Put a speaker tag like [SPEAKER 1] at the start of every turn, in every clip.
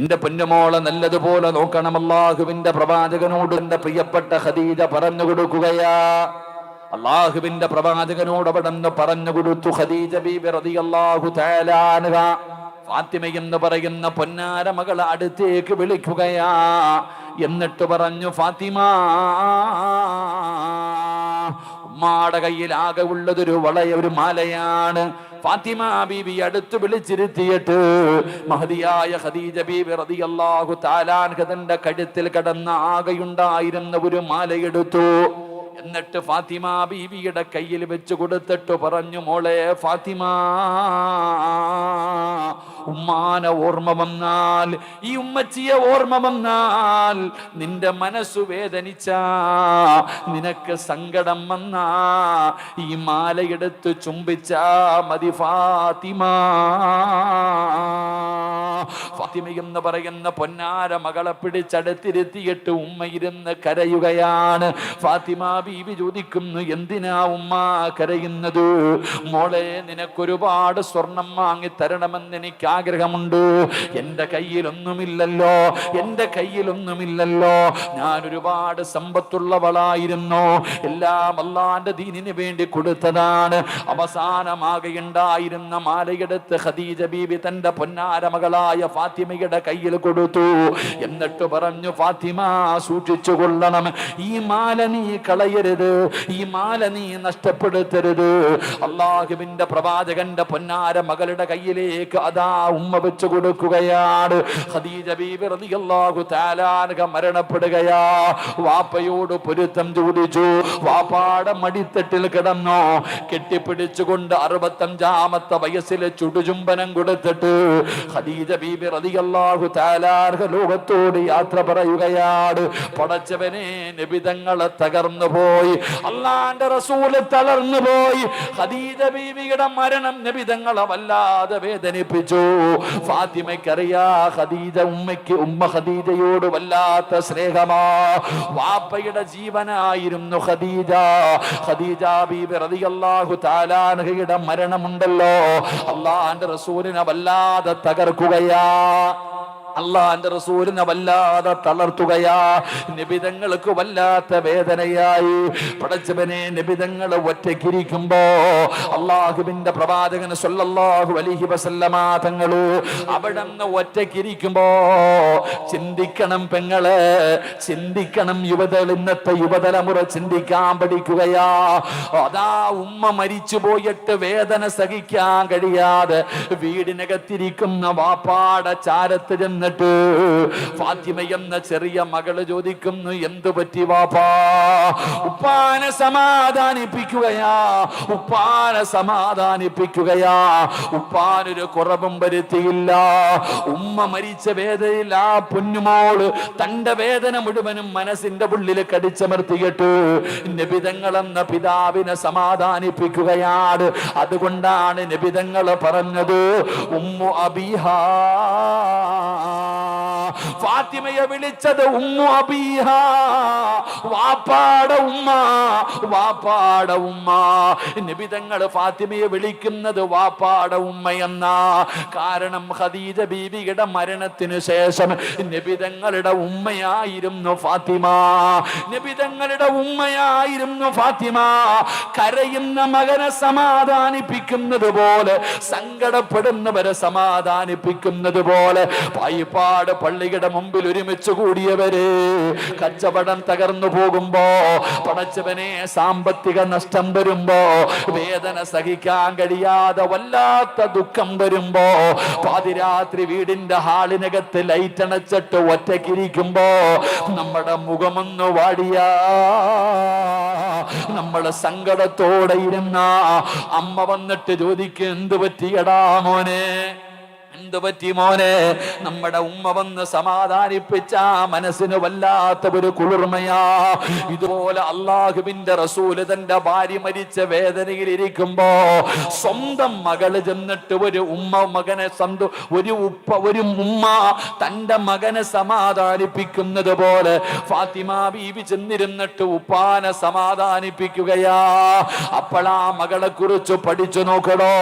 [SPEAKER 1] എന്റെ പൊന്നുമോളെ നല്ലതുപോലെ നോക്കണം. അള്ളാഹുവിന്റെ പ്രവാചകനോട് എന്റെ പ്രിയപ്പെട്ട ഖദീജ പറഞ്ഞു കൊടുക്കുകയാ. അള്ളാഹുവിന്റെ പ്രവാചകനോട് അവിടെ പറഞ്ഞു കൊടുത്തു. ഖദീജ ബീബി റളിയല്ലാഹു ഫാത്തിമ എന്ന് പറയുന്ന പൊന്നാര മകളെ അടുത്തേക്ക് വിളിക്കുകയാ. എന്നിട്ട് പറഞ്ഞു ഫാത്തിമ ഉമ്മാടെ കയ്യിൽ ആകെ ഉള്ളതൊരു വളയ ഒരു മാലയാണ്. ഫാത്തിമ ബീബി അടുത്ത് വിളിച്ചിരുത്തിയിട്ട് മഹതിയായ ഖദീജ ബീബി റളിയല്ലാഹു തആലാൻഹ തന്റെ കഴുത്തിൽ കടന്ന ആകെയുണ്ടായിരുന്ന ഒരു മാലയെടുത്തു. എന്നിട്ട് ഫാത്തിമ ബീവിയുടെ കയ്യിൽ വെച്ച് കൊടുത്തിട്ട് പറഞ്ഞു മോളെ ഫാത്തിമ ഉമ്മാനെ ഓർമ്മ വന്നാൽ ഈ ഉമ്മച്ചിയെ ഓർമ്മ വന്നാൽ നിന്റെ മനസ്സു വേദനിച്ച നിനക്ക് സങ്കടം വന്ന ഈ മാലയെടുത്ത് ചുംബിച്ച മതി ഫാത്തിമ. ഫാത്തിമ എന്ന് പറയുന്ന പൊന്നാര മകളെ പിടിച്ചടുത്തിരുത്തിയിട്ട് ഉമ്മ ഇരുന്ന് കരയുകയാണ്. ഫാത്തിമ ബീവി ചോദിക്കുന്നു എന്തിനാ ഉമ്മ കരയുന്നത്? മോളെ നിനക്കൊരുപാട് സ്വർണം വാങ്ങി തരണമെന്ന് എനിക്ക് ആഗ്രഹമുണ്ട് എന്റെ കയ്യിലൊന്നുമില്ലല്ലോ എന്റെ കയ്യിലൊന്നുമില്ലല്ലോ. ഞാൻ ഒരുപാട് സമ്പത്തുള്ളവളായിരുന്നു. എല്ലാം അള്ളാന്റെ ദീനിന് വേണ്ടി കൊടുത്തതാണ്. അവസാനമാകെയുണ്ടായിരുന്ന മാലയെടുത്ത് ഖദീജ ബീവി തന്റെ പൊന്നാര മകളായ ഫാത്തിമയുടെ കയ്യിൽ കൊടുത്തു. എന്നിട്ട് പറഞ്ഞു ഫാത്തിമ സൂക്ഷിച്ചു കൊള്ളണം. ഈ മാല നീ കളയരുത്. ഈ മാല നീ നഷ്ടപ്പെടുത്തരുത്. അള്ളാഹുവിന്റെ പ്രവാചകന്റെ പൊന്നാര മകളുടെ കയ്യിലേക്ക് അതാ ഉമ്മ വെച്ചു കൊടുക്കുകയാണ്. ബീബി റളിയല്ലാഹു മരണപ്പെടുകയാ. വാപ്പയോട് പൊരുത്തം ചോദിച്ചു. വാപ്പാടെ മടിത്തട്ടിൽ കിടന്നോ. കെട്ടിപ്പിടിച്ചുകൊണ്ട് അറുപത്തഞ്ചാമത്തെ വയസ്സിൽ ചുടുചുംബനം കൊടുത്തിട്ട് ഖദീജ ബീബി റളിയല്ലാഹു താലാർഹ ലോകത്തോട് യാത്ര പറയുകയാണ്. പടച്ചവനെ നിബിതങ്ങളെ തകർന്നു പോയി അള്ളാന്റെ റസൂൽ തളർന്നു പോയി ഖദീജ ബീവിയുടെ മരണം നബിതങ്ങളെ വല്ലാതെ വേദനിപ്പിച്ചു. ഫാത്തിമയ്ക്കറിയാ ഖദീജ ഉമ്മയ്ക്ക് ഉമ്മ ഖദീജയോട് വല്ലാത്ത സ്നേഹമാ. വാപ്പയുടെ ജീവനായിരുന്നു ഖദീജ. ഖദീജ ബീബി റളിയല്ലാഹു തആലാൻഹയുടെ മരണമുണ്ടല്ലോ. അള്ളാന്റെ റസൂലിനെ വല്ലാതെ തകർക്കുകയാ. അള്ളാന്റെ റസൂലിനെ വല്ലാതെ തളർത്തുകയാ. നിബിതങ്ങൾക്ക് വല്ലാത്ത വേദനയായി. പടച്ചവനെ നിബിതങ്ങൾ ഒറ്റയ്ക്കിരിക്കുമ്പോ അള്ളാഹുബിന്റെ പ്രവാചകന് സൊല്ലാഹു അലിഹി വസല്ലമാതങ്ങളു അവിടെ നിന്ന് ഒറ്റയ്ക്കിരിക്കുമ്പോ ചിന്തിക്കണം പെങ്ങൾ ചിന്തിക്കണം യുവത ഇന്നത്തെ യുവതലമുറ ചിന്തിക്കാൻ പഠിക്കുകയാ. അതാ ഉമ്മ മരിച്ചു പോയിട്ട് വേദന സഹിക്കാൻ കഴിയാതെ വീടിനകത്തിരിക്കുന്ന വാപ്പാട ചാരത്ത് ചെന്നിട്ട് ഫാത്തിമ എന്ന ചെറിയ മകൾ ചോദിക്കുന്നു എന്തു പറ്റി വാപ്പാ? ഉപ്പാനെ സമാധാനിപ്പിക്കുകയാ ഉപ്പാനെ സമാധാനിപ്പിക്കുകയാ. ഉപ്പാനൊരു കുറവും വരുത്തിയില്ല. ഉമ്മ മരിച്ച വേദനയിൽ ആ പൊന്നുമോൾ തന്റെ വേദന മുഴുവനും മനസ്സിന്റെ ഉള്ളിൽ കടിച്ചമർത്തിയിട്ട് നിബിതങ്ങളെന്ന പിതാവിനെ സമാധാനിപ്പിക്കുകയാണ്. അതുകൊണ്ടാണ് നിബിതങ്ങൾ പറഞ്ഞത് ഉമ്മു അബിഹാ. Om. ഫാത്തിമയെ വിളിച്ചത് ഉമ്മു അബീഹ. വാപ്പാട ഉമ്മ വാപ്പാട ഉമ്മ. നിബിതങ്ങൾ ഫാത്തിമയെ വിളിക്കുന്നത് വാപ്പാട ഉമ്മ എന്ന. കാരണം ഖദീജ ബീവിയുടെ മരണത്തിന് ശേഷം നിബിതങ്ങളുടെ ഉമ്മയായിരുന്നു ഫാത്തിമ. നിബിതങ്ങളുടെ ഉമ്മയായിരുന്നു ഫാത്തിമ. കരയുന്ന മകനെ സമാധാനിപ്പിക്കുന്നത് പോലെ സങ്കടപ്പെടുന്നവരെ സമാധാനിപ്പിക്കുന്നത് പോലെ പായിപ്പാട് പള്ളിയുടെ മുമ്പിൽ ഒരുമിച്ച് കൂടിയവരെ കച്ചവടം തകർന്നു പോകുമ്പോ പടച്ചവനെ സാമ്പത്തിക നഷ്ടം വരുമ്പോ വേദന സഹിക്കാൻ കഴിയാതെ വല്ലാത്ത ദുഃഖം വരുമ്പോ പാതിരാത്രി വീടിന്റെ ഹാളിനകത്ത് ലൈറ്റ് അണച്ചിട്ട് ഒറ്റക്കിരിക്കുമ്പോ നമ്മുടെ മുഖമൊന്ന് വാടിയ നമ്മൾ സങ്കടത്തോടെ ഇരുന്ന അമ്മ വന്നിട്ട് ചോദിക്കും എന്ത് പറ്റിയടാ മോനെ? എന്ത് പറ്റി മോനെ? നമ്മുടെ ഉമ്മ വന്ന് സമാധാനിപ്പിച്ച മനസ്സിന് വല്ലാത്ത ഒരു കുളിർമയാ. ഇതുപോലെ അള്ളാഹുവിന്റെ റസൂൽ തന്റെ ഭാര്യ മരിച്ച വേദനയിൽ ഇരിക്കുമ്പോ സ്വന്തം മകൾ ചെന്നിട്ട് ഒരു ഉമ്മ മകനെ സന്തോ ഒരു ഉപ്പ ഒരു ഉമ്മ തന്റെ മകനെ സമാധാനിപ്പിക്കുന്നത് പോലെ ഫാത്തിമ ബീവി ചെന്നിരുന്നിട്ട് ഉപ്പാനെ സമാധാനിപ്പിക്കുകയാ. അപ്പോൾ ആ മകളെ കുറിച്ച് പഠിച്ചു നോക്കടോ.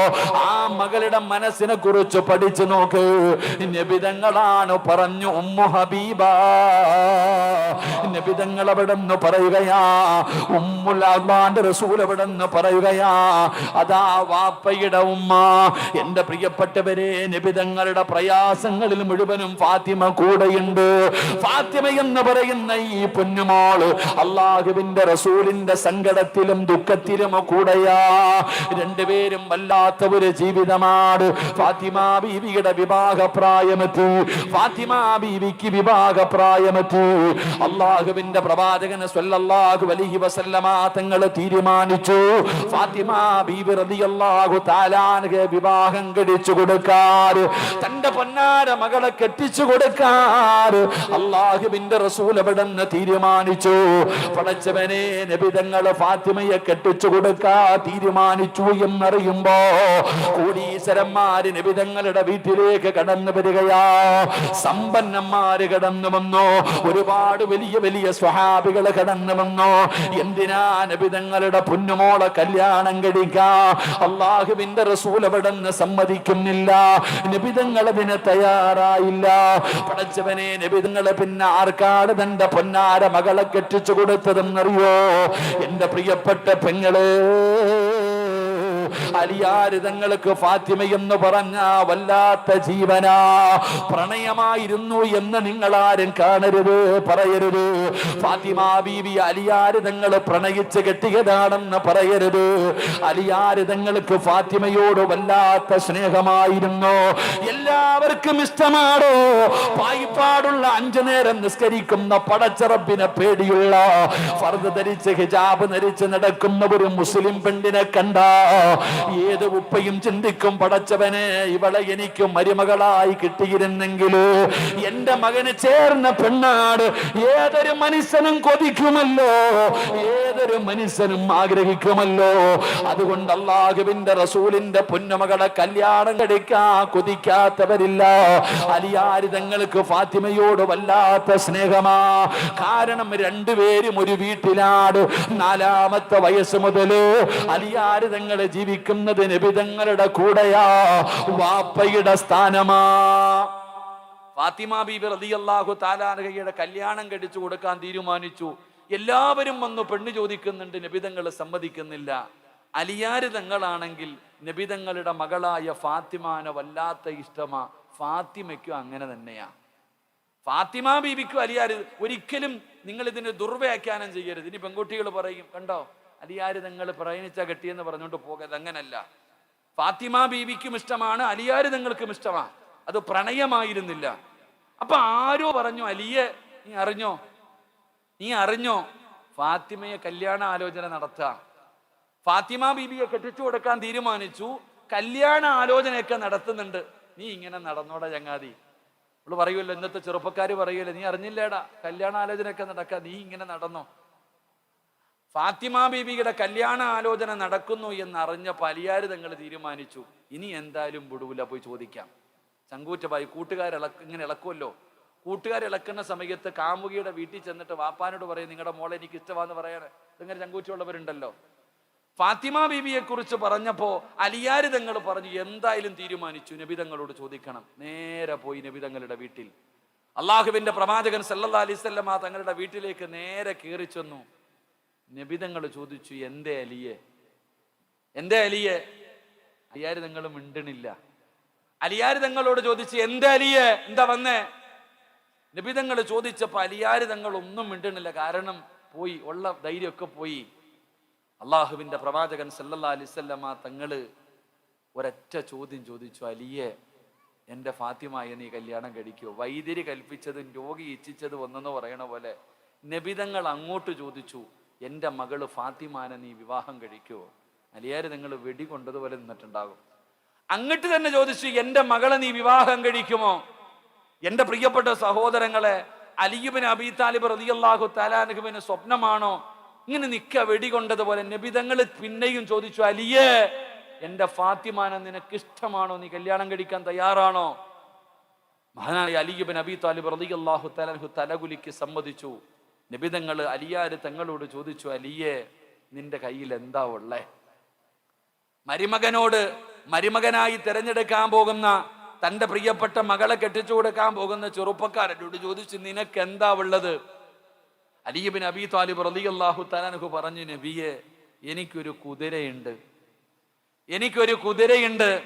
[SPEAKER 1] ആ മകളുടെ മനസ്സിനെ കുറിച്ച് പഠിച്ചു നോക്ക്. നബിതങ്ങളാണ് പറഞ്ഞു ഉമ്മു ഹബീബ. നബിതങ്ങൾ അവിടെ നിന്ന് പറയുകയാ. ഉമ്മുൽ അള്ളാന്റെ റസൂൽ അവിടെ നിന്ന് പറയുകയാ. അതാ വാപ്പയുടെ ഉമ്മ. എന്റെ പ്രിയപ്പെട്ടവരെ നബിതങ്ങളുടെ പ്രയാസങ്ങളിൽ മുഴുവനും ഫാത്തിമ കൂടെയുണ്ട്. ഫാത്തിമ എന്ന് പറയുന്ന ഈ പൊന്നുമോൾ അള്ളാഹുവിന്റെ റസൂലിന്റെ സങ്കടത്തിലും ദുഃഖത്തിലും കൂടെയാ. രണ്ടുപേരും വല്ലാത്ത ഒരു ജീവിതമാണ്. ഫാത്തിമ ബീവിയുടെ വിവാഹ പ്രായമെത്തി ഫാത്തിമ ബീവിക്ക് വിവാഹ പ്രായമെത്തി അള്ളാഹുവിന്റെ പ്രവാചകന് സ്വല്ലല്ലാഹു അലൈഹി വസല്ലമ തങ്ങൾ തീരുമാനിച്ചു. ഫാത്തിമ ബീവി റളിയല്ലാഹു തആലാൻഹെ വിവാഹം കഴിച്ചു കൊടുക്കാൻ തന്റെ പൊന്നാര മകളെ കെട്ടിച്ചു കൊടുക്കാൻ അള്ളാഹുവിന്റെ റസൂൽ അവിടെ തീരുമാനിച്ചു. പടച്ചവനെ നബിതങ്ങൾ ഫാത്തിമയെ കെട്ടിച്ചു കൊടുക്കാ തീരുമാനിച്ചു എന്നറിയുമ്പോ കോടീശ്വരന്മാര് നബിതങ്ങളുടെ വീട്ടിലേക്ക് കടന്നു വരികയാ. സമ്പന്നന്മാര് കടന്നു വന്നു. ഒരുപാട് വലിയ വലിയ സ്വഹാബികൾ കടന്നു വന്നു. എന്തിനാ നബിതങ്ങളുടെ പൊന്നുമോളെ കല്യാണം കഴിക്കാ? അള്ളാഹുവിന്റെ റസൂൽ അവിടെ സമ്മതിക്കുന്നില്ല. നബിതങ്ങൾ അതിന് തയ്യാറായില്ല. പടച്ചവനെ നബിതങ്ങളെ പിന്നെ ആർക്കാട് തന്റെ പൊന്നാര മകളെ കെട്ടിച്ചു കൊടുത്തതെന്നറിയോ? എന്റെ പ്രിയപ്പെട്ട പെങ്ങൾ അലിയാര് തങ്ങൾക്ക് ഫാത്തിമ എന്ന് പറഞ്ഞ വല്ലാത്ത ജീവനാ. പ്രണയമായിരുന്നു എന്ന് നിങ്ങൾ ആരും കാണരുത് പറയരുത്. ഫാത്തിമ ബീവി അലിയാരിതങ്ങൾ പ്രണയിച്ച് കെട്ടിയതാണെന്ന് പറയരുത്. അലിയാരിതങ്ങൾക്ക് ഫാത്തിമയോട് വല്ലാത്ത സ്നേഹമായിരുന്നു. എല്ലാവർക്കും ഇഷ്ടമാണോ. പായിപ്പാടുള്ള അഞ്ചു നേരം നിസ്കരിക്കുന്ന പടച്ചറപ്പിനെ പേടിയുള്ള ഫർദ് ധരിച്ച് ഹിജാബ് ധരിച്ച് നടക്കുന്ന ഒരു മുസ്ലിം പെണ്ണിനെ കണ്ട. ഏത് ഉപ്പയും ചിന്തിക്കും പടച്ചവനെ ഇവളെ എനിക്ക് മരുമകളായി കിട്ടിയിരുന്നെങ്കിലോ? എന്റെ മകന് ചേർന്ന പെണ്ണാട് ഏതൊരു മനുഷ്യനും കൊതിക്കുമല്ലോ? ഏതൊരു മനുഷ്യനും ആഗ്രഹിക്കുമല്ലോ? അതുകൊണ്ട് അള്ളാഹുവിന്റെ റസൂലിന്റെ പൊന്നുമകളെ കല്യാണം കടിക്കാ കൊതിക്കാത്തവരില്ല. അലിയാരി തങ്ങൾക്ക് ഫാത്തിമയോട് വല്ലാത്ത സ്നേഹമാ. കാരണം രണ്ടുപേരും ഒരു വീട്ടിലാട് നാലാമത്തെ വയസ്സ് മുതൽ തങ്ങളെ തങ്ങൾ ജീവിക്കുന്നത് നബിതങ്ങളുടെ കൂടെയാ. വാപ്പയുടെ സ്ഥാനമാ. ഫാത്തിമ ബീബി റളിയല്ലാഹു താലാനഹയുടെ കല്യാണം കഴിച്ചു കൊടുക്കാൻ തീരുമാനിച്ചു. എല്ലാവരും വന്ന് പെണ്ണ് ചോദിക്കുന്നുണ്ട് നബിതങ്ങൾ സമ്മതിക്കുന്നില്ല. അലിയാര് തങ്ങളാണെങ്കിൽ നബിതങ്ങളുടെ മകളായ ഫാത്തിമാനെ വല്ലാത്ത ഇഷ്ടമാ. ഫാത്തിമയ്ക്കും അങ്ങനെ തന്നെയാ. ഫാത്തിമ ബീബിക്കും അലിയാര് ഒരിക്കലും നിങ്ങൾ ഇതിനെ ദുർവ്യാഖ്യാനം ചെയ്യരുത്. ഇനി പെൺകുട്ടികൾ പറയും കണ്ടോ? അലിയാര് നിങ്ങൾ പ്രയണിച്ച കെട്ടിയെന്ന് പറഞ്ഞുകൊണ്ട് പോകരുത് അങ്ങനല്ല. ഫാത്തിമ ബീവിക്കും ഇഷ്ടമാണ് അലിയാര് നിങ്ങൾക്കും ഇഷ്ടമാണ് അത് പ്രണയമായിരുന്നില്ല. അപ്പൊ ആരോ പറഞ്ഞു അലിയെ നീ അറിഞ്ഞോ? നീ അറിഞ്ഞോ? ഫാത്തിമയെ കല്യാണ ആലോചന നടത്താം ഫാത്തിമ ബീബിയെ കെട്ടിച്ചു കൊടുക്കാൻ തീരുമാനിച്ചു. കല്യാണ ആലോചനയൊക്കെ നടത്തുന്നുണ്ട്. നീ ഇങ്ങനെ നടന്നോടാ ചങ്ങാതി. അവൾ പറയുമല്ലോ ഇന്നത്തെ ചെറുപ്പക്കാർ പറയുമല്ലോ നീ അറിഞ്ഞില്ലേടാ കല്യാണ ആലോചനയൊക്കെ നടക്കാം നീ ഇങ്ങനെ നടന്നോ? ഫാത്തിമ ബീബിയുടെ കല്യാണ ആലോചന നടക്കുന്നു എന്ന് അറിഞ്ഞ പലിയാര് തങ്ങൾ തീരുമാനിച്ചു. ഇനി എന്തായാലും വിടൂല പോയി ചോദിക്കാം. ചങ്കൂറ്റപ്പായി കൂട്ടുകാർ ഇളക്ക് ഇങ്ങനെ ഇളക്കുമല്ലോ കൂട്ടുകാർ ഇളക്കുന്ന സമയത്ത് കാമുകിയുടെ വീട്ടിൽ ചെന്നിട്ട് വാപ്പാനോട് പറയും നിങ്ങളുടെ മോളെ എനിക്ക് ഇഷ്ടമാന്ന് പറയാണ്. ഇങ്ങനെ ചങ്കൂറ്റുള്ളവരുണ്ടല്ലോ ഫാത്തിമ ബീബിയെ കുറിച്ച് പറഞ്ഞപ്പോ അലിയാര് തങ്ങൾ പറഞ്ഞു എന്തായാലും തീരുമാനിച്ചു നബിതങ്ങളോട് ചോദിക്കണം. നേരെ പോയി നബിതങ്ങളുടെ വീട്ടിൽ. അള്ളാഹുവിന്റെ പ്രവാചകൻ സല്ലാ അലിസ്വല്ലമ തങ്ങളുടെ വീട്ടിലേക്ക് നേരെ കയറി ചെന്നു. നബിതങ്ങൾ ചോദിച്ചു എന്തേ അലിയെ? എന്തേ അലിയെ? അലിയാർ തങ്ങൾ മിണ്ടണില്ല. അലിയാർ തങ്ങളോട് ചോദിച്ചു എന്തേ അലിയെ? എന്താ വന്നേ? നബിതങ്ങൾ ചോദിച്ചപ്പോ അലിയാർ തങ്ങൾ ഒന്നും മിണ്ടണില്ല. കാരണം പോയി ഉള്ള ധൈര്യമൊക്കെ പോയി. അള്ളാഹുവിന്റെ പ്രവാചകൻ സല്ലല്ലാ അലിസല്ലമ്മ തങ്ങൾ ഒരൊറ്റ ചോദ്യം ചോദിച്ചു അലിയെ എന്റെ ഫാത്തിമായ നീ കല്യാണം കഴിക്കോ? വൈദ്യര് കൽപ്പിച്ചതും രോഗി ഇച്ഛിച്ചത് ഒന്നെന്ന് പറയണ പോലെ. നബിതങ്ങൾ അങ്ങോട്ട് ചോദിച്ചു എന്റെ മകൾ ഫാത്തിമാനെ നീ വിവാഹം കഴിക്കുമോ അലിയാര് നിങ്ങൾ വെടി കൊണ്ടതുപോലെ നിന്നിട്ടുണ്ടാകും. അങ്ങട്ട് തന്നെ ചോദിച്ചു എന്റെ മകളെ നീ വിവാഹം കഴിക്കുമോ? എന്റെ പ്രിയപ്പെട്ട സഹോദരങ്ങളെ അലിയുബിന് അബി താലിബ് റതിയല്ലാഹു തലാനുഹുബിന് സ്വപ്നമാണോ? ഇങ്ങനെ നിക്ക വെടികൊണ്ടതുപോലെ നബിതങ്ങൾ പിന്നെയും ചോദിച്ചു അലിയേ എന്റെ ഫാത്തിമാനെ നിനക്ക് ഇഷ്ടമാണോ നീ കല്യാണം കഴിക്കാൻ തയ്യാറാണോ? മഹാനായ അലിയുബിൻ അബി താലിബ് റതിയല്ലാഹു തലഹു തലകുലിക്ക് സമ്മതിച്ചു. നബിതങ്ങൾ അലിയാർ തങ്ങളോട് ചോദിച്ചു അലിയെ നിന്റെ കയ്യിൽ എന്താ ഉള്ളേ? മരുമകനോട് മരുമകനായി തിരഞ്ഞെടുക്കാൻ പോകുന്ന തന്റെ പ്രിയപ്പെട്ട മകളെ കെട്ടിച്ചു കൊടുക്കാൻ പോകുന്ന ചെറുപ്പക്കാരനോട് ചോദിച്ചു നിനക്ക് എന്താ ഉള്ളത്? അലിയബിൻ അബി താലിബ് റളിയല്ലാഹു തലാനഹു പറഞ്ഞു നബിയെ എനിക്കൊരു കുതിരയുണ്ട്. എനിക്കൊരു കുതിരയുണ്ട്.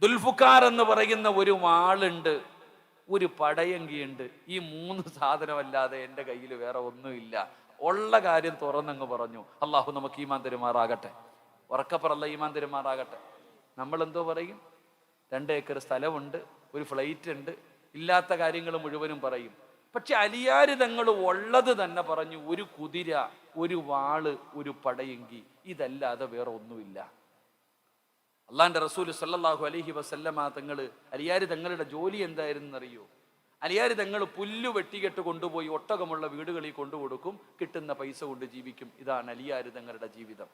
[SPEAKER 1] ദുൽഫുക്കാർ എന്ന് പറയുന്ന ഒരു വാളുണ്ട്. ഒരു പടയങ്കിയുണ്ട്. ഈ മൂന്ന് സാധനമല്ലാതെ എന്റെ കയ്യിൽ വേറെ ഒന്നുമില്ല. ഉള്ള കാര്യം തുറന്നങ്ങ് പറഞ്ഞു. അള്ളാഹു നമുക്ക് ഈമാൻ തെരുമാറാകട്ടെ. ഉറക്കപ്പറല്ല ഈമാൻ തെരുമാറാകട്ടെ. നമ്മൾ എന്തോ പറയും? രണ്ട് ഏക്കർ സ്ഥലമുണ്ട് ഒരു ഫ്ലൈറ്റ് ഉണ്ട് ഇല്ലാത്ത കാര്യങ്ങൾ മുഴുവനും പറയും. പക്ഷെ അലിയാര് തങ്ങൾ ഉള്ളത് തന്നെ പറഞ്ഞു ഒരു കുതിര ഒരു വാൾ ഒരു പടയെങ്കി ഇതല്ലാതെ വേറെ ഒന്നുമില്ല. അള്ളാന്റെ റസൂൽ സല്ലാഹു അലഹി വസല്ലമ തങ്ങൾ അലിയാരി തങ്ങളുടെ ജോലി എന്തായിരുന്നു അറിയോ അലിയാരി തങ്ങൾ പുല്ല് വെട്ടികെട്ട് കൊണ്ടുപോയി ഒട്ടകമുള്ള വീടുകളിൽ കൊണ്ടുകൊടുക്കും കിട്ടുന്ന പൈസ കൊണ്ട് ജീവിക്കും. ഇതാണ് അലിയാരി തങ്ങളുടെ ജീവിതം.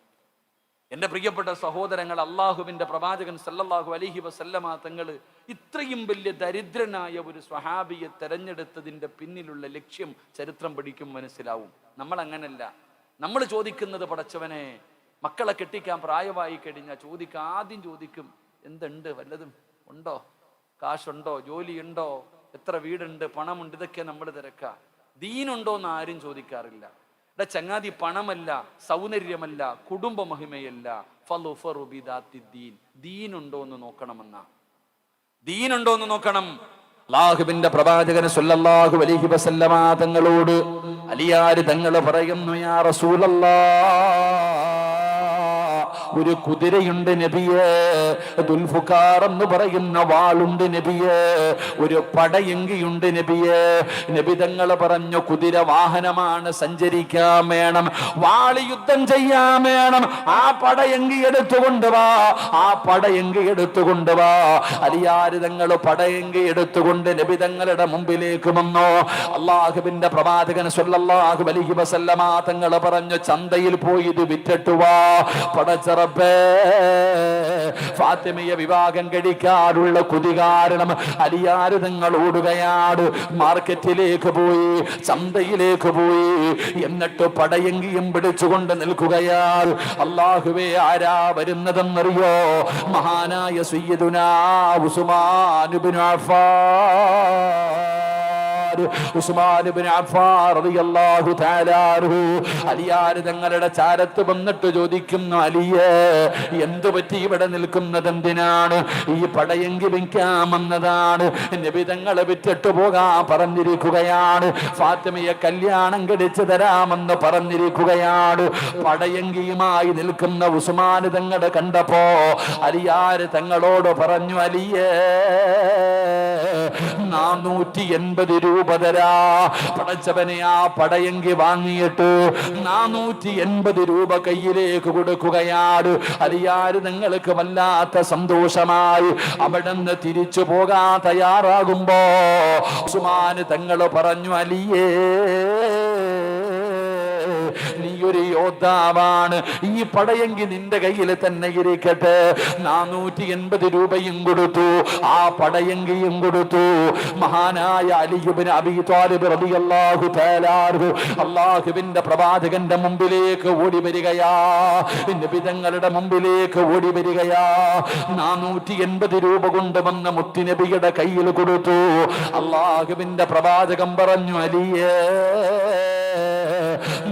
[SPEAKER 1] എന്റെ പ്രിയപ്പെട്ട സഹോദരങ്ങൾ അള്ളാഹുവിന്റെ പ്രവാചകൻ സല്ലല്ലാഹു അലഹി വസല്ലമ തങ്ങൾ ഇത്രയും വലിയ ദരിദ്രനായ ഒരു സ്വഹാബിയെ തെരഞ്ഞെടുത്തതിന്റെ പിന്നിലുള്ള ലക്ഷ്യം ചരിത്രം പഠിക്കും മനസ്സിലാവും. നമ്മൾ അങ്ങനല്ല നമ്മൾ ചോദിക്കുന്നത് പടച്ചവനെ മക്കളെ കെട്ടിക്കാൻ പ്രായമായി കഴിഞ്ഞാൽ ചോദിക്കുക ആദ്യം ചോദിക്കും എന്തുണ്ട്? വല്ലതും ഉണ്ടോ? കാശുണ്ടോ? ജോലിയുണ്ടോ? എത്ര വീടുണ്ട്? പണമുണ്ട്? ഇതൊക്കെ നമ്മൾ തിരക്കുക ദീനുണ്ടോ എന്ന് ആരും ചോദിക്കാറില്ല. ഇവിടെ ചങ്ങാതി പണമല്ല സൗന്ദര്യമല്ല കുടുംബ മഹിമയല്ല ദീൻ. ദീനുണ്ടോ എന്ന് നോക്കണമെന്ന. ദീനുണ്ടോ എന്ന് നോക്കണം. അള്ളാഹുബിന്റെ പ്രവാചകന് സല്ലല്ലാഹു അലൈഹി വസല്ലമ തങ്ങളോട് അലിയാര് തങ്ങൾ പറയുന്നു യാ റസൂലല്ലാ. ഒരു കുതിരയുണ്ട് നബിയെ ദുൽഫുക്കാർ എന്ന് പറയുന്ന വാളുണ്ട് നബിയെ ഒരു പടയെങ്കിയുണ്ട് നബിയെ. നബിതങ്ങൾ പറഞ്ഞു കുതിര വാഹനമാണ് സഞ്ചരിക്കാൻ വേണം വാൾ യുദ്ധം ചെയ്യാൻ വേണം. ആ പടയെങ്കി എടുത്തുകൊണ്ട് വാ ആ പടയെങ്കി എടുത്തുകൊണ്ട് വാ. അലിയാരിതങ്ങൾ പടയങ്കി എടുത്തുകൊണ്ട് നബിതങ്ങളുടെ മുമ്പിലേക്ക് വന്നോ. അള്ളാഹുബിന്റെ പ്രവാചകൻ സല്ലല്ലാഹു അലൈഹി വസല്ലമാ തങ്ങൾ പറഞ്ഞു ചന്തയിൽ പോയി ഇത് വിറ്റിട്ട് വാ. പടച്ചറപ്പേ ഫാത്തിമയെ വിവാഹം കഴിക്കാറുള്ള കുതി കാരണം അലിയാര് നിങ്ങൾ ഓടുകയാണ്. മാർക്കറ്റിലേക്ക് പോയി ചന്തയിലേക്ക് പോയി എന്നിട്ട് പടയെങ്കിയും പിടിച്ചുകൊണ്ട് നിൽക്കുകയാൽ അള്ളാഹുവേ ആരാ വരുന്നതെന്നറിയോ? മഹാനായ സയ്യിദുനാ ഉസ്മാൻ അലിയാർ തങ്ങളുടെ ചാരത്ത് വന്നിട്ട് ചോദിക്കുന്നു അലിയേ എന്തു പറ്റി ഇവിടെ നിൽക്കുന്നത്? എന്തിനാണ്? ഈ പടയെങ്കി വിൽക്കാമെന്നതാണ് നബി തങ്ങളെ വിറ്റിട്ട് പോകാൻ പറഞ്ഞിരിക്കുകയാണ്. ഫാത്തിമയെ കല്യാണം കടിച്ചു തരാമെന്ന് പറഞ്ഞിരിക്കുകയാണ്. പടയങ്കിയുമായി നിൽക്കുന്ന ഉസ്മാൻ തങ്ങളെ കണ്ടപ്പോ അലിയാര് തങ്ങളോട് പറഞ്ഞു അലിയേ നാനൂറ്റി എൺപത് രൂപ തരാ പടച്ചവനെ ആ പടയെങ്കി വാങ്ങിയിട്ട് നാനൂറ്റി എൺപത് രൂപ കയ്യിലേക്ക് കൊടുക്കുകയാണ്. അലിയാര് നിങ്ങൾക്ക് വല്ലാത്ത സന്തോഷമായി. അവിടെ നിന്ന് തിരിച്ചു പോകാൻ തയ്യാറാകുമ്പോ സുമാന് തങ്ങൾ പറഞ്ഞു അലിയേ ഒരു യോദ്ധാവാണ്. ഈ പടയെങ്കിൽ നിന്റെ കയ്യിൽ തന്നെ ഇരിക്കട്ടെ. നാനൂറ്റി എൺപത് രൂപയും കൊടുത്തു. ആ പടയെങ്കിയും കൊടുത്തു. മഹാനായ അലിയുബിന് തആലാഹു അള്ളാഹുവിന്റെ പ്രവാചകന്റെ മുമ്പിലേക്ക് ഓടി വരികയാ. നബിതങ്ങളുടെ മുമ്പിലേക്ക് ഓടി വരികയാ. നാനൂറ്റി എൺപത് രൂപ കൊണ്ട് വന്ന മുത്തിനബിയുടെ കയ്യിൽ കൊടുത്തു. അള്ളാഹുവിന്റെ പ്രവാചകം പറഞ്ഞു അലിയേ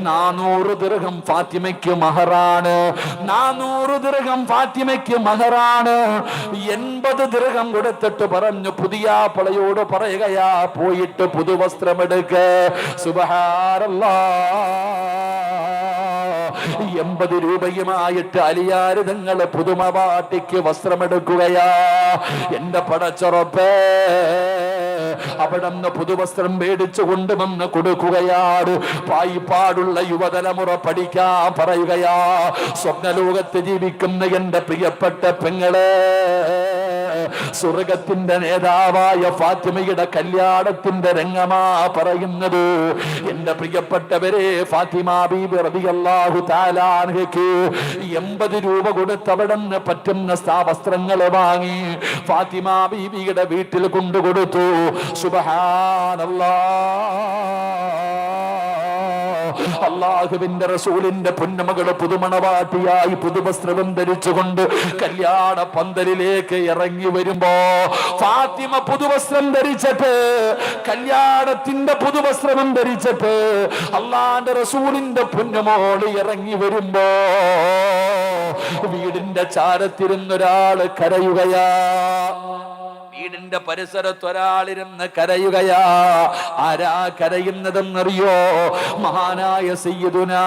[SPEAKER 1] നാനൂറ് ദീർഘം ഫാത്തിമയ്ക്ക് മഹറാണ്. നാനൂറ് ദീർഘം ഫാത്തിമയ്ക്ക് മഹറാണ്. എൺപത് ദീർഘം കൊടുത്തിട്ട് പറഞ്ഞു പുതിയ പളയോട് പറയുകയാ പോയിട്ട് പുതുവസ്ത്രമെടുക്ക്. സുബഹാരല്ലാ എൺപത് രൂപയുമായിട്ട് അലിയാര് പുതുമവാട്ടിക്ക് പുതുമ പാട്ടിക്ക് വസ്ത്രമെടുക്കുകയാ. എന്റെ പടച്ചുറപ്പേ. അവിടുന്ന് പുതുവസ്ത്രം മേടിച്ചു കൊണ്ടുവന്ന് കൊടുക്കുകയാണ് പായിപ്പാടുള്ള യുവതലമുറ പഠിക്കാൻ പറയുകയാ. സ്വപ്നലോകത്ത് ജീവിക്കുന്ന എന്റെ പ്രിയപ്പെട്ട പെങ്ങളെ. സ്വർഗത്തിന്റെ നേതാവായ ഫാത്തിമയുടെ കല്യാണത്തിന്റെ രംഗമാ പറയുന്നത്. എന്റെ പ്രിയപ്പെട്ടവരെ ഫാത്തിമ ബീബി എൺപത് രൂപ കൊടുത്ത് അവിടുന്ന് പറ്റുന്ന വസ്ത്രങ്ങൾ വാങ്ങി ഫാത്തിമ ബീബിയുടെ വീട്ടിൽ കൊണ്ടുകൊടുത്തു. സുബഹാനല്ലാ. അള്ളാഹുവിന്റെ റസൂലിന്റെ പൊന്നമകൾ പുതുമണവാട്ടിയായി പുതുവസ്ത്രവും ധരിച്ചുകൊണ്ട് കല്യാണ പന്തലിലേക്ക് ഇറങ്ങി വരുമ്പോ ഫാത്തിമ പുതുവസ്ത്രം ധരിച്ചിട്ട് കല്യാണത്തിന്റെ പുതുവസ്ത്രം ധരിച്ചിട്ട് അള്ളാന്റെ റസൂലിന്റെ പൊന്നമോൾ ഇറങ്ങി വരുമ്പോ വീടിന്റെ ചാരത്തിരുന്നൊരാൾ കരയുകയാ. വീടിന്റെ പരിസരത്ത് ഒരാളിരുന്ന് കരയുകയാ. ആരാ കരയുന്നതെന്ന് അറിയോ മഹാനായ സയ്യിദുനാ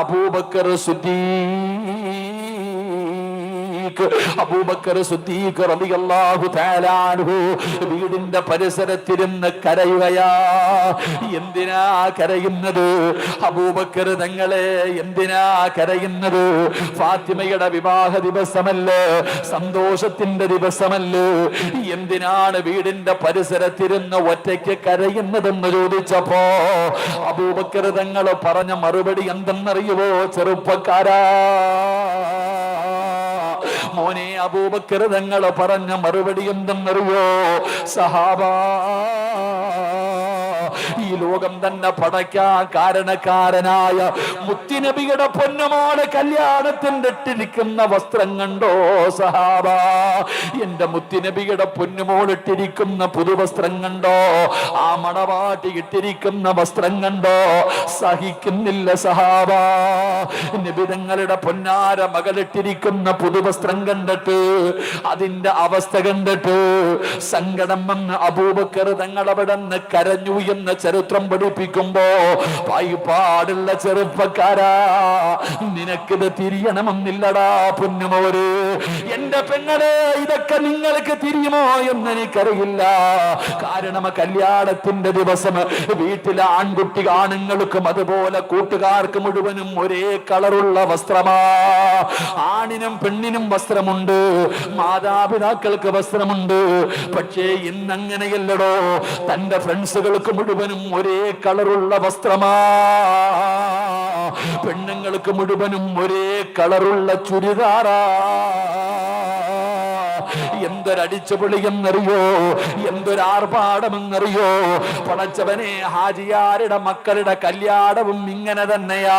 [SPEAKER 1] അബൂബക്കർ അബൂബക്കർ സിദ്ദീഖ് റളിയല്ലാഹു വീടിന്റെ പരിസരത്തിരുന്ന് കരയുകയാ. എന്തിനാ കരയുന്നത്? അബൂബക്കർ തങ്ങളെ എന്തിനാ കരയുന്നത്? ഫാത്തിമയുടെ വിവാഹ ദിവസമല്ലേ? സന്തോഷത്തിന്റെ ദിവസമല്ലേ? എന്തിനാണ് വീടിന്റെ പരിസരത്തിരുന്ന് ഒറ്റയ്ക്ക് കരയുന്നതെന്ന് ചോദിച്ചപ്പോ അബൂബക്കർ തങ്ങൾ പറഞ്ഞ മറുപടി എന്തെന്നറിയുവോ ചെറുപ്പക്കാരാ? മോനെ അബൂബക്കർ തങ്ങൾ പറഞ്ഞ മറുപടി എന്തെന്നറിയോ? സഹാബാ ഈ ലോകം തന്നെ പടയ്ക്കാൻ കാരണക്കാരനായ മുത്തിനബിയുടെ പൊന്നമോടെ കല്യാണത്തിന്റെ ഇട്ടിരിക്കുന്ന വസ്ത്രം കണ്ടോ സഹാബ? എന്റെ മുത്തിനബിയുടെ പൊന്നുമോളിട്ടിരിക്കുന്ന പുതുവസ്ത്രം കണ്ടോ? ആ മണവാട്ടി ഇട്ടിരിക്കുന്ന വസ്ത്രം കണ്ടോ? സഹിക്കുന്നില്ല സഹാബ. നിബിതങ്ങളുടെ പൊന്നാര മകളിട്ടിരിക്കുന്ന പുതുവസ്ത്രം കണ്ടിട്ട് അതിന്റെ അവസ്ഥ കണ്ടിട്ട് സങ്കടം വന്ന് അബൂബക്കർ തങ്ങളവിടെ നിന്ന് കരഞ്ഞു എന്ന് ചരിത്രം പഠിപ്പിക്കുമ്പോ പാടുള്ള ചെറുപ്പക്കാരാ. നിനക്കിത് തിരിയണമെന്നില്ലടാ പൊന്നുമോര്. എന്റെ പെങ്ങളെ ഇതൊക്കെ നിങ്ങൾക്ക് തിരിയുമോ എന്ന് എനിക്കറിയില്ല കാരണം കല്യാണത്തിന്റെ ദിവസം വീട്ടിലെ ആൺകുട്ടി ആണുങ്ങൾക്കും അതുപോലെ കൂട്ടുകാർക്ക് മുഴുവനും ഒരേ കളറുള്ള വസ്ത്രമാ. ആണിനും പെണ്ണിനും വസ്ത്രമുണ്ട് മാതാപിതാക്കൾക്ക് വസ്ത്രമുണ്ട്. പക്ഷേ ഇന്നങ്ങനെയല്ലടോ. തന്റെ ഫ്രണ്ട്സുകൾക്ക് മുഴുവനും ഒരേ കളറുള്ള വസ്ത്രമാ. പെണ്ണുങ്ങൾക്ക് മുഴുവനും ഒരേ കളറുള്ള ചുരിദാറാ. എന്തൊരടിച്ചുപൊളിയെന്നറിയോ? എന്തൊരാർഭാടമെന്നറിയോ? പടച്ചവനെ ഹാജിയാരുടെ മക്കളുടെ കല്യാണവും ഇങ്ങനെ തന്നെയാ.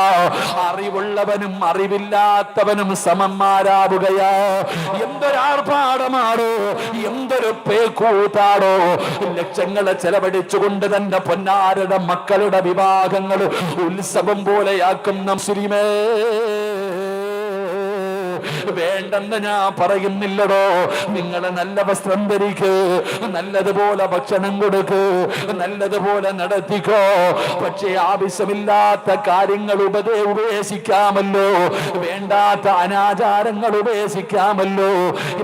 [SPEAKER 1] അറിവുള്ളവനും അറിവില്ലാത്തവനും സമന്മാരാവുകയാ. എന്തൊരാർഭാടമാണോ എന്തൊരു പേക്കൂത്താടോ? ലക്ഷങ്ങളെ ചെലവഴിച്ചുകൊണ്ട് തന്റെ പൊന്നാരുടെ മക്കളുടെ വിവാഹങ്ങൾ ഉത്സവം പോലെയാക്കുന്ന മുസ്ലിമേ. വേണ്ടെന്ന് ഞാൻ പറയുന്നില്ലടോ. നിങ്ങൾ നല്ല വസ്ത്രം ധരിക്ക് നല്ലതുപോലെ ഭക്ഷണം കൊടുക്ക് നല്ലതുപോലെ നടത്തിക്കോ. പക്ഷേ ആവശ്യമില്ലാത്ത കാര്യങ്ങൾ ഉപദേ ഉപേക്ഷിക്കാമല്ലോ. വേണ്ടാത്ത അനാചാരങ്ങൾ ഉപേക്ഷിക്കാമല്ലോ.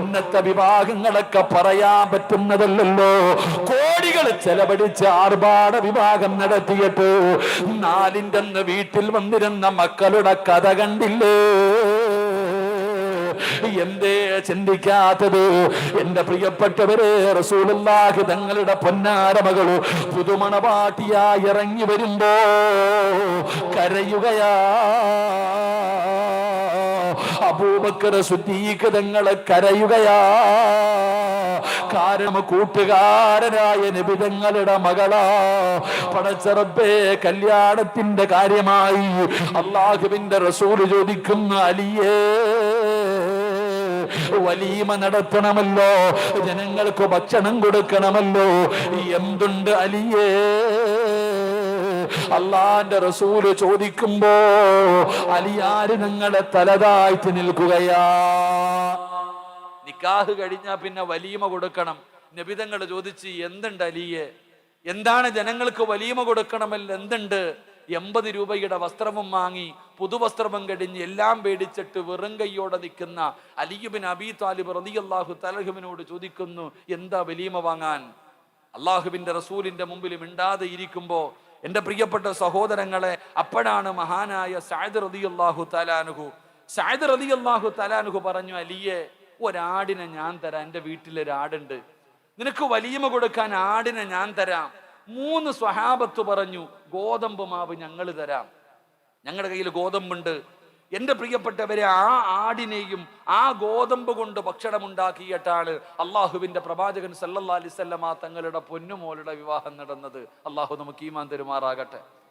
[SPEAKER 1] ഇന്നത്തെ വിവാഹങ്ങളൊക്കെ പറയാൻ പറ്റുന്നതല്ലല്ലോ. കോടികൾ ചെലവഴിച്ച് ആർഭാട വിഭാഗം നടത്തിയിട്ട് നാലിന്റെ വീട്ടിൽ വന്നിരുന്ന മക്കളുടെ കഥ കണ്ടില്ലേ? എന്തേ ചിന്തിക്കാത്തത്? എന്റെ പ്രിയപ്പെട്ടവരെ റസൂലുള്ളാഹി തങ്ങളുടെ പൊന്നാര മകൾ പുതുമണപാട്ടിയായി ഇറങ്ങി വരുമ്പോ കരയുകയാ. അബൂബക്കർ സുദ്ദീഖ് തങ്ങളെ കരയുകയാ. കാരണം കൂട്ടുകാരനായ നിബിതങ്ങളുടെ മകളാ. പടച്ചറബേ കല്യാണത്തിന്റെ കാര്യമായി അള്ളാഹുവിന്റെ റസൂൽ ചോദിക്കുന്ന അലിയേ. വലീമ നടത്തണമല്ലോ. ജനങ്ങൾക്ക് ഭക്ഷണം കൊടുക്കണമല്ലോ. എന്തുണ്ട് അലിയേ? അള്ളാന്റെ റസൂൽ ചോദിക്കുമ്പോ അലിയാര് നിങ്ങളെ തലതായിട്ട് നിൽക്കുകയാ? നിക്കാഹ് കഴിഞ്ഞാ പിന്നെ വലീമ കൊടുക്കണം. നബിതങ്ങൾ ചോദിച്ച് എന്തുണ്ട് അലിയെ? എന്താണ് ജനങ്ങൾക്ക് വലീമ കൊടുക്കണമല്ലോ? എന്തുണ്ട്? എൺപത് രൂപയുടെ വസ്ത്രവും വാങ്ങി പുതുവസ്ത്രവും കടിഞ്ഞ് എല്ലാം പേടിച്ചിട്ട് വെറും കൈയോടെ നിൽക്കുന്ന അലിയുബിൻ അബി താലിബ് റതിയല്ലാഹു തലഹുബിനോട് ചോദിക്കുന്നു എന്താ വലിയമ വാങ്ങാൻ? അള്ളാഹുബിന്റെ റസൂലിന്റെ മുമ്പിൽ മിണ്ടാതെ ഇരിക്കുമ്പോൾ എന്റെ പ്രിയപ്പെട്ട സഹോദരങ്ങളെ അപ്പോഴാണ് മഹാനായ സായദ് റതിയല്ലാഹു തലാനുഹു സായദ് റതിയല്ലാഹു തലാനുഹു പറഞ്ഞു അലിയെ ഒരാടിനെ ഞാൻ തരാം. എന്റെ വീട്ടിലൊരാടുണ്ട്. നിനക്ക് വലിയമ കൊടുക്കാൻ ആടിനെ ഞാൻ തരാം. മൂന്ന് സ്വഹാബത്ത് പറഞ്ഞു ഗോതമ്പ് മാവ് ഞങ്ങൾ തരാം. ഞങ്ങളുടെ കയ്യിൽ ഗോതമ്പുണ്ട്. എന്റെ പ്രിയപ്പെട്ടവരെ ആ ആടിനെയും ആ ഗോതമ്പ് കൊണ്ട് ഭക്ഷണം ഉണ്ടാക്കിയിട്ടാണ് അള്ളാഹുവിന്റെ പ്രവാചകൻ സല്ലല്ലാ അലിസല്ലമ തങ്ങളുടെ പൊന്നുമോളുടെ വിവാഹം നടന്നത്. അള്ളാഹു നമുക്ക് ഈമാൻ തരുമാറാകട്ടെ.